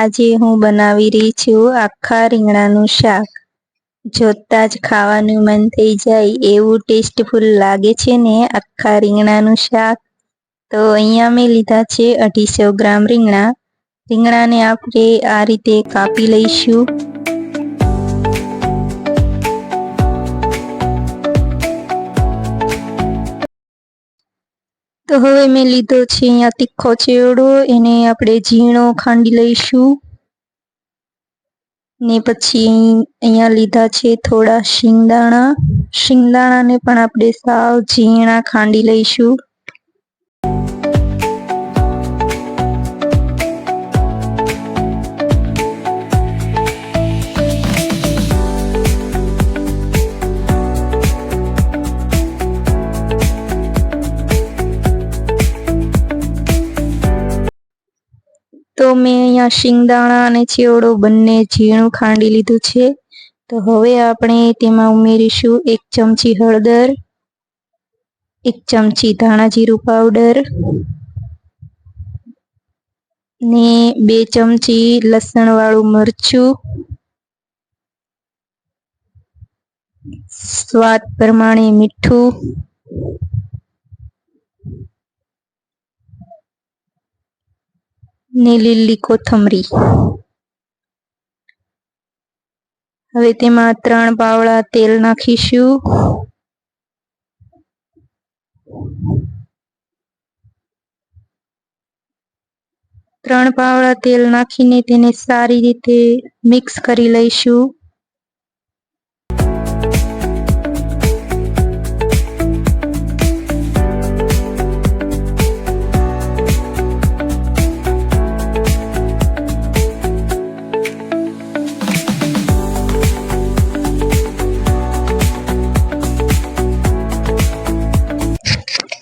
આજે હું બનાવી રહી છું આખા રીંગણાનું શાક. જોતા જ ખાવાનું મન થઈ જાય એવું ટેસ્ટફુલ લાગે છે ને આખા રીંગણાનું શાક. તો અહીંયા મેં લીધા છે અઢીસો ગ્રામ રીંગણા. રીંગણાને આપણે આ રીતે કાપી લઈશું. તો હવે મેં લીધો છે અહીંયા તીખો ચેવડો, એને આપણે ઝીણો ખાંડી લઈશું. ને પછી અહીંયા લીધા છે થોડા શિંગદાણા. શિંગદાણાને પણ આપણે સાવ ઝીણા ખાંડી લઈશું. તો મેં અહીંયા શિંગદાણા અને ચેવડો બંને ઝીણું ખાંડી લીધું છે. તો હવે આપણે તેમાં ઉમેરીશું એક ચમચી હળદર, એક ચમચી ધાણા જીરું પાવડર ને બે ચમચી લસણવાળું મરચું. સ્વાદ પ્રમાણે મીઠું. ને લીલી કોથમરી હવે તેમાં ત્રણ બાવળા તેલ નાખીશું. ત્રણ પાવડા તેલ નાખીને તેને સારી રીતે મિક્સ કરી લઈશું.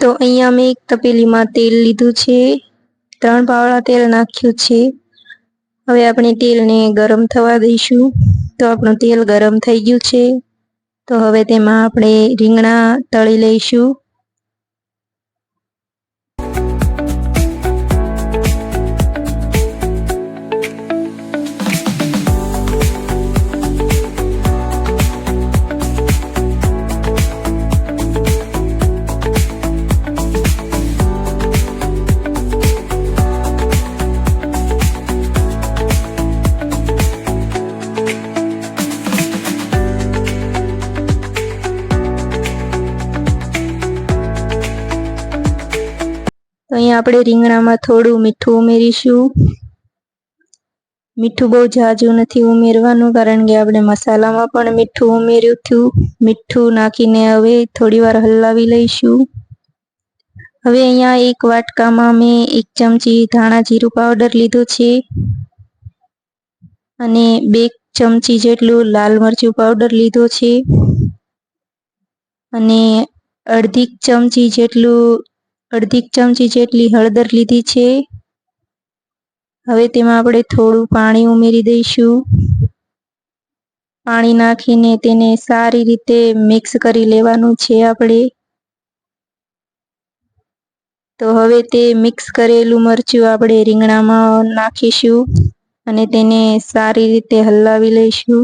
તો અહીંયા મેં એક તપેલીમાં તેલ લીધું છે. ત્રણ પાવડા તેલ નાખ્યું છે. હવે આપણે તેલને ગરમ થવા દઈશું. તો આપણું તેલ ગરમ થઈ ગયું છે. તો હવે તેમાં આપણે રીંગણા તળી લઈશું. આપણે રીંગણામાં થોડું મીઠું ઉમેરીશું. મીઠું બહુ ઝાઝું નથી ઉમેરવાનું કારણ કે આપણે મસાલામાં પણ મીઠું ઉમેર્યું હતું. મીઠું નાખીને હવે થોડી વાર હલાવી લઈશું. હવે અહીંયા એક વાટકામાં મેં એક ચમચી ધાણા જીરું પાવડર લીધું છે. અને બે ચમચી જેટલું લાલ મરચું પાવડર લીધો છે. અને અડધી ચમચી જેટલું અડધી ચમચી જેટલી હળદર લીધી છે. હવે તેમાં આપણે થોડું પાણી ઉમેરી દઈશું. પાણી નાખીને તેને સારી રીતે મિક્સ કરી લેવાનું છે આપણે. તો હવે તે મિક્સ કરેલું મરચું આપણે રીંગણામાં નાખીશું અને તેને સારી રીતે હલાવી લઈશું.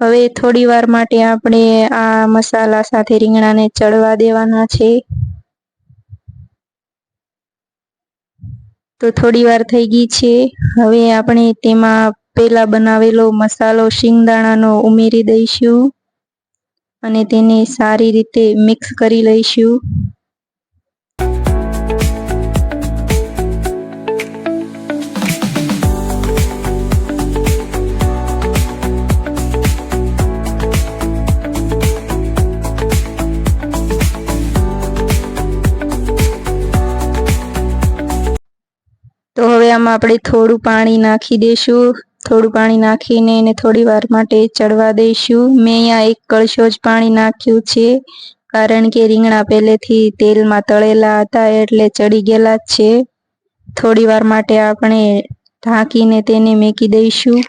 હવે થોડી વાર માટે આપણે આ મસાલા સાથે રીંગણાને ચડવા દેવાના છે. તો થોડી વાર થઈ ગઈ છે. હવે આપણે તેમાં પેલા બનાવેલો મસાલો શિંગદાણાનો ઉમેરી દઈશું અને તેને સારી રીતે મિક્સ કરી લઈશું. હવે આમાં આપણે થોડું પાણી નાખી દઈશું. થોડું પાણી નાખીને એને થોડી વાર માટે ચડવા દઈશું. મેં અહીંયા એક કળશો જ પાણી નાખ્યું છે. કારણ કે રીંગણા પહેલેથી તેલમાં તળેલા હતા એટલે ચડી ગયેલા જ છે. થોડી વાર માટે આપણે ઢાંકીને તેને મેકી દઈશું.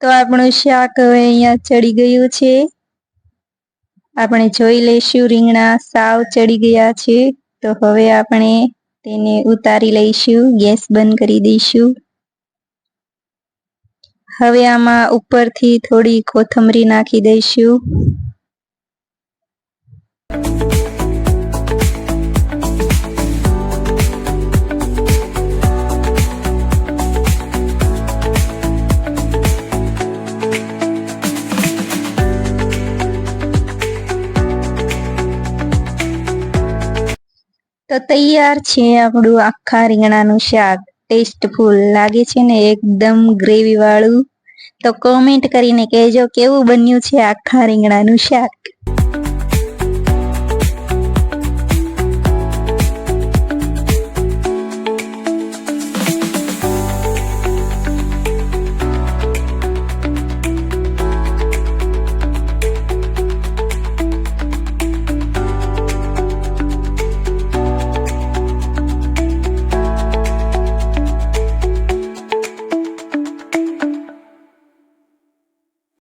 તો આપણું શાક હવે અહીંયા ચડી ગયું છે. આપણે જોઈ લઈશું, રીંગણા સાવ ચડી ગયા છે. તો હવે આપણે તેને ઉતારી લઈશું, ગેસ બંધ કરી દઈશું. હવે આમાં ઉપરથી થોડી કોથમરી નાખી દઈશું. તો તૈયાર છે આપણું આખા રીંગણાનું શાક. ટેસ્ટફુલ લાગે છે ને એકદમ ગ્રેવી વાળું. તો કોમેન્ટ કરીને કહેજો કેવું બન્યું છે આખા રીંગણાનું શાક.